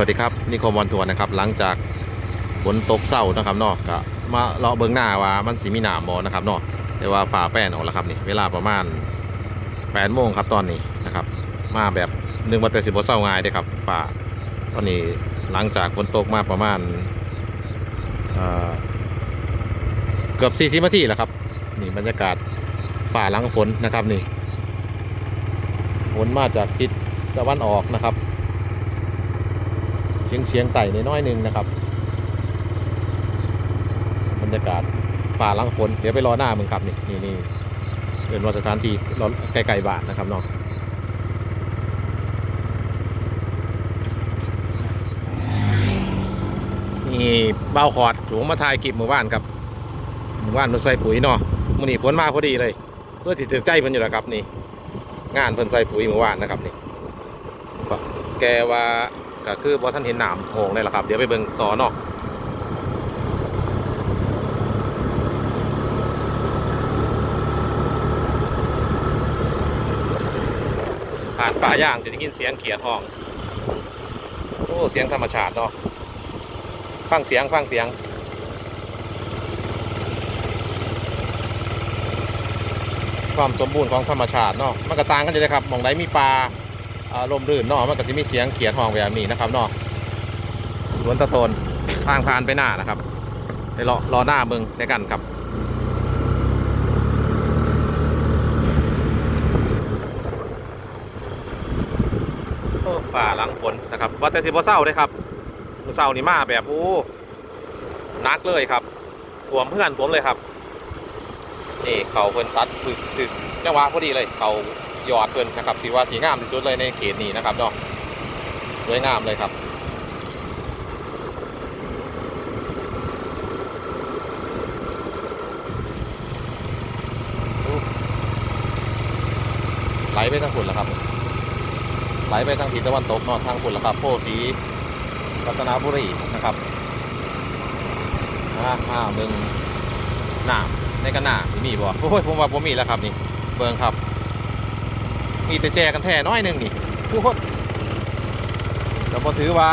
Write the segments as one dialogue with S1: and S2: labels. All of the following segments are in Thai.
S1: วัสดีครับนิโคมวันทัวร์นะครับ หลังจากฝนตกเศร้านะครับเนาะก็มาเลาะเบิ้องหน้าว่ามันสีมีหนามบอนะครับเนาะแต่ว่าฝ่าแป้นออกแล้วครับนี่เวลาประมาณ8โมงครับตอนนี้นะครับ มาแบบหนึ่งวันแต่สิบเศร้าง่ายเด้อครับฝ่าตอนนี้หลังจากฝนตกมาประมาณเอ่อเกือบ40นาทีแล้วครับนี่บรรยากาศฝ่าหลังฝนนะครับนี่ฝนมาจากทิศตะวันออกนะครับ เชียงเชียงไต่ในน้อยหนึ่งนะครับ บรรยากาศฝ่าหลังฝนเดี๋ยวไปรอหน้ามึงครับนี่นี่นี่เป็นวัสถานที่รอใกลๆบานนะครับเนาะนี่เบ้าขอดหลวงมาทายกิบหมู่บ้านครับหมู่บ้านเพิ่นใส่ปุ๋ยเนาะมื้อนี้ฝนมาพอดีเลยเพื่อที่ถึงใจเพิ่นอยู่แล้วครับนี่ งานเพิ่นใส่ปุ๋ยหมู่บ้านนะครับนี่แกว่า ก็คือบ่ท่านเห็นหนามโหงเลยล่ะครับ เดี๋ยวไปเบิ่งต่อเนาะผ่านป่าย่างจะได้ยินเสียงเขียดห้อง โอ้ เสียงธรรมชาติเนาะ ฟังเสียง ฟังเสียงความสมบูรณ์ของธรรมชาติเนาะมันก็ต่างกันอยู่เลยครับ มองใดมีปลา อารมณ์รื่นเนาะมันก็จะมีเสียงเขียดห้องแบบนี้นะครับเนาะสวนตะโตนทางผ่านไปหน้านะครับไปรอรอหน้าเบิงในกันครับโอ้ป่าหลังฝนนะครับว่าแต่สิบ่เศร้าเลยครับมื้อเศร้านี่มาแบบโอ้หนักเลยครับถ่วมเพื่อนผมเลยครับนี่เขาเพิ่นตัดถึกถึกจังหวะพอดีเลยเขา ยอดเกินนะครับถือว่าสีงามที่สุดเลยในเขตนี้นะครับเนาะสวยงามเลยครับไหลไปทางฝุ่นแล้วครับไหลไปทางทิศตะวันตกนอะทางฝุ่นแล้วครับโพสีรัตนบุรีนะครับอ่าอ่าเมืองหน้าในกันหน้ามีบ่โอ้ยผมว่าผมมีแล้วครับนี่เบืองครับ มีแต่แจกันแท่น้อยหนึ่งนี่ทุกคนแต่พอถือว่า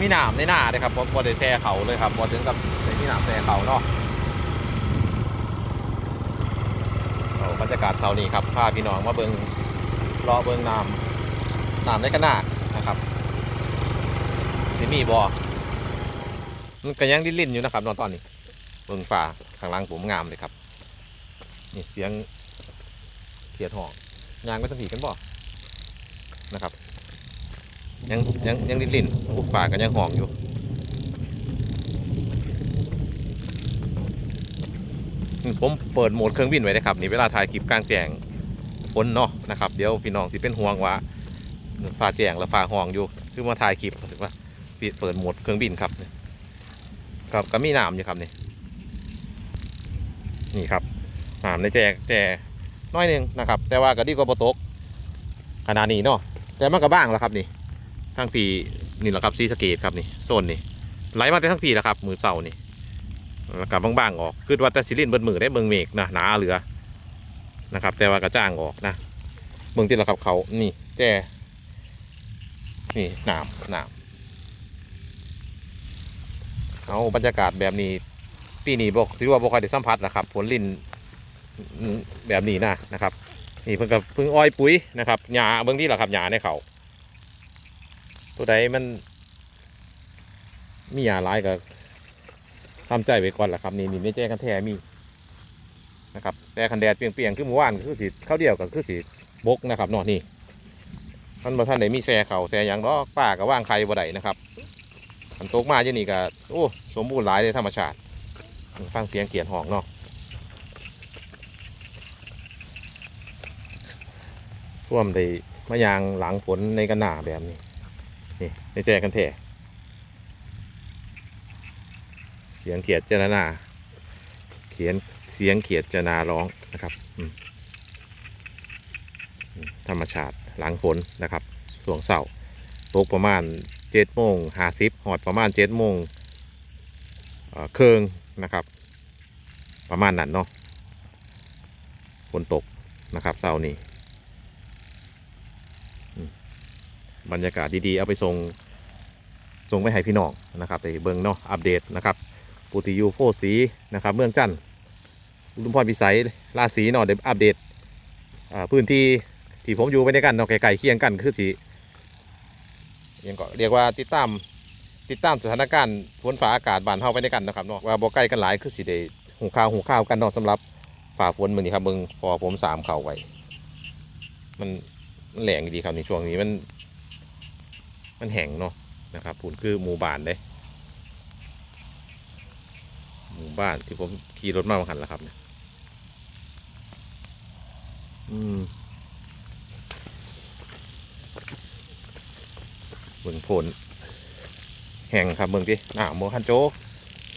S1: มีหนามในหน้าเลยครับพอได้แช่เขาเลยครับพอถึงกับได้มีหนามแช่เขาเนาะบรรยากาศเช้านี้ครับพาพี่น้องมาเบิงรอเบิงน้ำน้ำในกันหน้านะครับที่มีบอมันก็ยังลิ้นอยู่นะครับนอนตอนนี้ เบิงฟ้าข้างล่างผมงามเลยครับ นี่เสียงเขียดหอง ยางก็ต้องผีกันบ่นะครับ ยังยังยังลิ้นลิ้นๆอุกฝากันยังห่องอยู่ผมเปิดโหมดเครื่องบินไว้นะครับนี่เวลาถ่ายคลิปกลางแจ้งฝนเนาะนะครับเดี๋ยวพี่น้องที่เป็นห่วงว่าฟ้าแจ้งแล้วฟ้าห่องอยู่คือมาถ่ายคลิปถือว่าปิดเปิดโหมดเครื่องบินครับครับก็มีน้ำอยู่ครับนี่นี่ครับน้ำในแจแจ น้อยหนึ่งนะครับ แต่ว่าก็ดีกว่าโปตกขนาดนี้เนาะแต่มันก็บ้างแล้วครับนี่ทั้งปีนี่แหละครับซีสเกตครับนี่โซนนี่ไหลมาแต่ทั้งปีแล้วครับ มือเสานี่แล้วก็บ้างๆออกคือว่าแต่ซิลินเบิดมือได้เมืองเมฆนะหนาเหลือนะครับ แต่ว่ากระจ้างออกนะเมืองที่เราขับเขานี่แจนี่หนามหนามเอาบรรยากาศแบบนี้ปีนี้บอกถือว่าบ่ค่อยได้สัมผัสนะครับผลลิน แบบนี้นะนะครับนี่เพิ่งกับเพิ่งอ้อยปุ๋ยนะครับหญ้าเบื้องที่แหละครับหญ้าในเขาตัวใดมัน มีหญ้าหลายก็ทำใจไว้ก่อนแหละครับนี่นี่ไม่แจ้งกันแท้มีนะครับแต่คันแดดเปรียงๆคือเมื่อวานคือสีข้าวเดียวกับคือสีบกนะครับนาะนี่มันมาท่านไหนมีแซ่เขาแซ่ยังดอกป้าก็ว่างใครบ่ได้นะครับมันตกมาอย่างนี้ก็โอ้สมบูรณ์หลายเลยธรรมชาติฟังเสียงเกียดห้องเนาะ ท่วมได้มายางหลังฝนในกันหนาแบบนี้ นี่ในแจกันแท้เสียงเขียดเจรนาเขียนเสียงเขียดเจนาร้องนะครับธรรมชาติหลังฝนนะครับช่วงเสาร์ตกประมาณเจ็ดโมงห้าสิบหอดประมาณเจ็ดโมงเอ่อเครื่องนะครับ ประมาณนั้นเนาะฝนตกนะครับเสาร์นี้ บรรยากาศดีๆ เอาไปส่งส่งไปให้พี่น้องนะครับไปเบิ่งเนาะอัปเดตนะครับปูติยูโพสีนะครับเมืองจันทร์อุดมพรพิสัยราศีเนาะเดี๋ยวอัปเดตพื้นที่ที่ผมอยู่ไปด้วยกันเนาะไกลๆเคียงกันคือสียังก็เรียกว่าติดตามติดตามสถานการณ์ฝนฟ้าอากาศบานเฮาไปด้วยกันนะครับเนาะว่าบ่ใกล้กันหลายคือสิได้หูข่าวหูข่าวกันเนาะสำหรับฝ่าฝนมือนี้ครับเบิ่งพอผมสามเข่าไว้มันมันแหลงดีครับในช่วงนี้มัน มันแห้งเนาะนะครับผุนคือหมู่บ้านเลยหมู่บ้านที่ผมขี่รถมาบางคันแล้วครับเนี่ยอืมเบิ่งโพนแห่งครับเมืองที่หน้าโมฮันโจก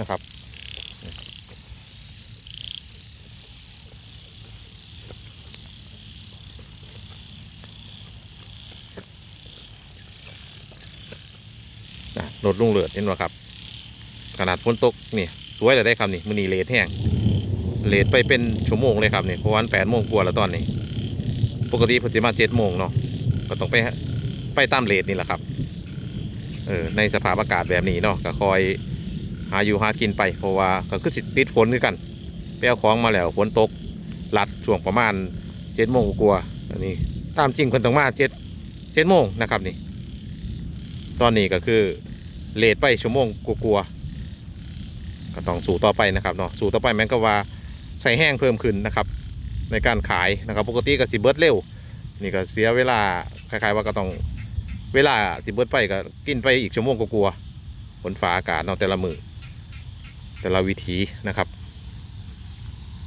S1: นะครับ รถลุงเลือดเห็นไหมครับ ขนาดฝนตกนี่สวยเลยได้ครับนี่มือนีเลทแห้งเลทไปเป็นชั่วโมงเลยครับนี่เพราะวันแปดโมงกว่าแล้วตอนนี้ ปกติพอสิมาเจ็ดโมงเนาะก็ต้องไปไปตามเลทนี่แหละครับเออในสภาพอากาศแบบนี้เนาะก็คอยหาอยู่หากินไปเพราะว่าก็คือสิติดฝนคือกันไปเอาของมาแล้วฝนตกหลัดช่วงประมาณเจ็ดโมงกว่าอันนี้ตามจริงคนต้องมาเจ็ดเจ็ดโมงนะครับนี่ ตอนนี้ก็คือ เลทไปชั่วโมงกลัวๆก็ต้องสู่ต่อไปนะครับเนาะสู่ต่อไปแม้นก็ว่าใส่แห้งเพิ่มขึ้นนะครับ ในการขายนะครับปกติก็สิเบิร์ดเร็วนี่ก็เสียเวลาคล้ายๆว่าก็ต้องเวลาสิเบิร์ดไปก็กินไปอีกชั่วโมงกลัวๆฝนฟ้าอากาศเนาะแต่ละมือแต่ละวิธีนะครับ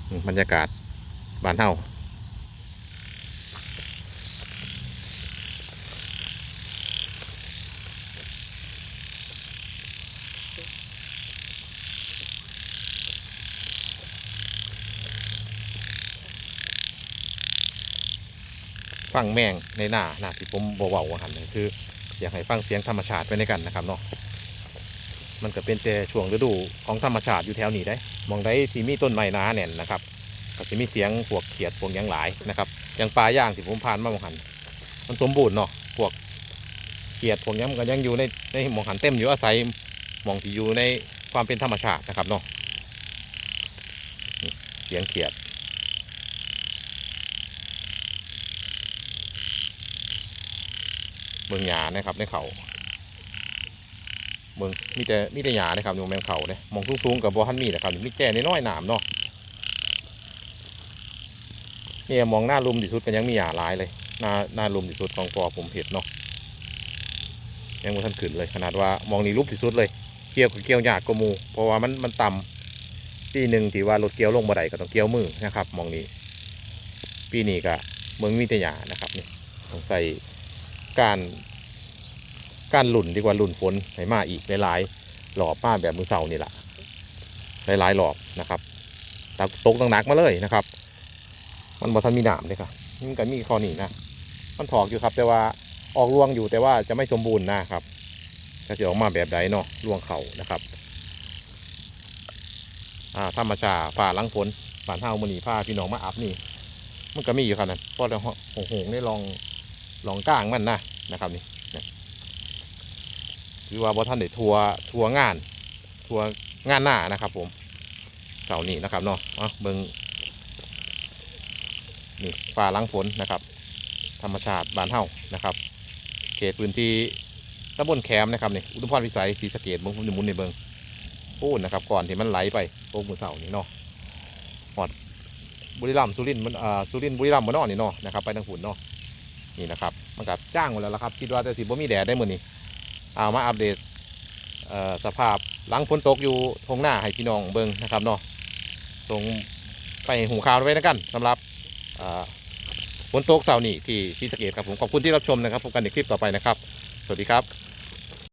S1: อืมบรรยากาศบ้านเฮา ฟังแมงในหน้าหน้าที่ผมบอกว่าว่าหันคือ อยากให้ฟังเสียงธรรมชาติไปในกันนะครับเนาะมันก็เป็นแต่ช่วงฤดูของธรรมชาติอยู่แถวนี้ได้ มองได้ที่มีต้นไม้นาแน่นนะครับก็จะมีเสียงพวกเขียดพวกยังหลายนะครับอย่างปลาย่างที่ผมผ่านมาหมองหัน มันสมบูรณ์เนาะพวกเขียดพวกยังมันก็ยังอยู่ในในหมองหันเต็มอยู่อาศัยหมองที่อยู่ในความเป็นธรรมชาตินะครับเนาะเสียงเขียด เมืองหยานะครับในเขาเมืองมีแต่มีแต่หยานะครับอยู่แมงเขาเนี่ยมองสูงๆกับบัวฮันมีนะครับมีแก่น้อยๆหนามเนาะเนี่ยมองหน้าลุมที่สุดก็ยังมีหยาหลายเลยหน้าหน้าลุมที่สุดของปอผมเห็ดเนาะยังไม่ทันขึ้นเลยขนาดว่ามองนี่รูปที่สุดเลยเกี่ยวกับเกี่ยวหยากกมู เพราะว่ามันมันต่ำปีหนึ่งที่ว่ารถเกี่ยวลงบ่ได้ก็ต้องเกี่ยวมือนะครับ มองนี้ปีนี้ก็เมืองมีแต่หยานะครับนี่ต้องใส่ การการหลุ่นดีกว่าหลุ่นฝนให้มาอีกหลายๆหลอบมาแบบมือเสานี่แหละหลายๆหลอบนะครับตกตกหนักมาเลยนะครับ มันบ่ทันมีหนามเลยครับมันก็มีข้อนี้นะมันถอกอยู่ครับ แต่ว่าออกรวงอยู่แต่ว่าจะไม่สมบูรณ์นะครับจะจะออกมาแบบใดเนาะรวงเขานะครับอ่าธรรมชาฝ่าลังฝนฝ่านเฮามือนีผ้าพี่น้องมาอัพนี่ มันก็มีอยู่ครับนั่นเพราะเราหงหงได้ลองลองก้างมันนะ นะครับนี่คือว่าบอท่านได้ทัวร์ทัวร์งาน ทัวร์งานหน้านะครับ ผมเสานี้นะครับเนาะเบิงนี่ฟ้าหลังฝนนะครับ ธรรมชาติบานเฮานะครับ เขตพื้นที่ตำบลแคมนะครับนี่อุดมพรวิสัยศรีสะเกดเบิ้งผมจะมุนในเบิงพูดนะครับก่อนที่มันไหลไปโค้งมือเสานี่เนาะหอดบุรีรัมย์สุรินทร์มันอ่าสุรินทร์บุรีรัมย์มันนอกนี่เนาะนะครับไปทางฝุ่นเนาะ นี่นะครับมันกับจ้างหมดแล้วละครับคิดว่าจะสิบ่มีแดดได้มือนี้เอามาอัปเดตสภาพหลังฝนตกอยู่ทงหน้าให้พี่น้องเบิ้งนะครับเนาะตรงไปหูข่าวไว้นะกันสำหรับฝนตกเสาร์นี้ที่ศรีสะเกดครับผมขอบคุณที่รับชมนะครับพบกันในคลิปต่อไปนะครับ สวัสดีครับ